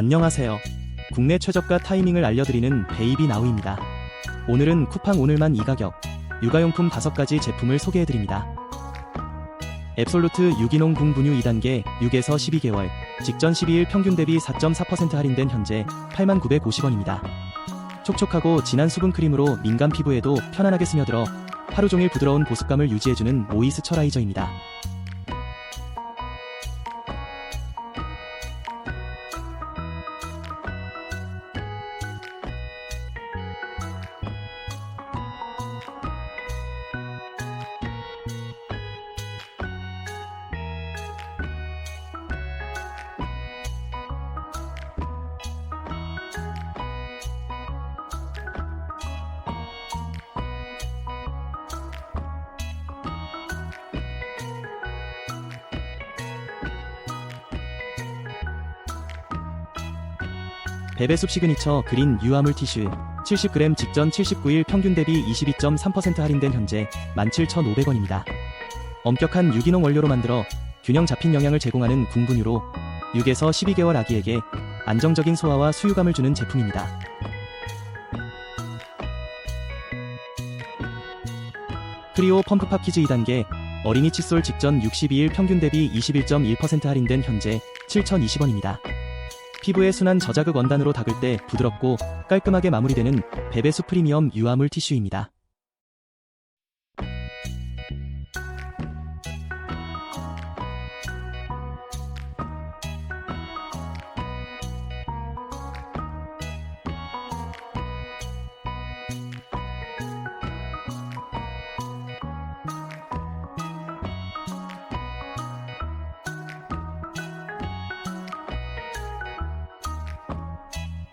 안녕하세요. 국내 최저가 타이밍을 알려드리는 베이비 나우입니다. 오늘은 쿠팡 오늘만 이 가격, 육아용품 5가지 제품을 소개해드립니다. 앱솔루트 유기농 궁분유 2단계 6에서 12개월, 직전 12일 평균 대비 4.4% 할인된 현재 8950원입니다. 촉촉하고 진한 수분 크림으로 민감 피부에도 편안하게 스며들어 하루 종일 부드러운 보습감을 유지해주는 모이스처라이저입니다. 베베숲 시그니처 그린 유화물 티슈 70g 직전 79일 평균 대비 22.3% 할인된 현재 17,500원입니다. 엄격한 유기농 원료로 만들어 균형 잡힌 영양을 제공하는 궁분유로 6에서 12개월 아기에게 안정적인 소화와 수유감을 주는 제품입니다. 크리오 펌프팝 키즈 2단계 어린이 칫솔 직전 62일 평균 대비 21.1% 할인된 현재 7,020원입니다. 피부에 순한 저자극 원단으로 닦을 때 부드럽고 깔끔하게 마무리되는 베베수 프리미엄 유화물 티슈입니다.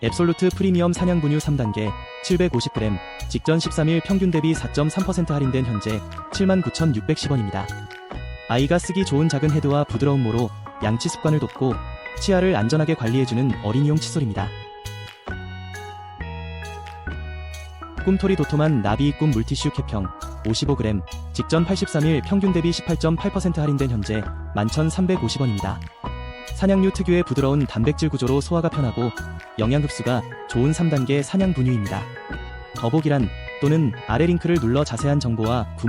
앱솔루트 프리미엄 사냥분유 3단계 750g 직전 13일 평균 대비 4.3% 할인된 현재 79,610원입니다. 아이가 쓰기 좋은 작은 헤드와 부드러운 모로 양치 습관을 돕고 치아를 안전하게 관리해주는 어린이용 칫솔입니다. 꿈토리 도톰한 나비 꿈 물티슈 캡형 55g 직전 83일 평균 대비 18.8% 할인된 현재 11,350원입니다. 사냥류 특유의 부드러운 단백질 구조로 소화가 편하고 영양 흡수가 좋은 3단계 사냥 분유입니다. 더보기란 또는 아래 링크를 눌러 자세한 정보와 구매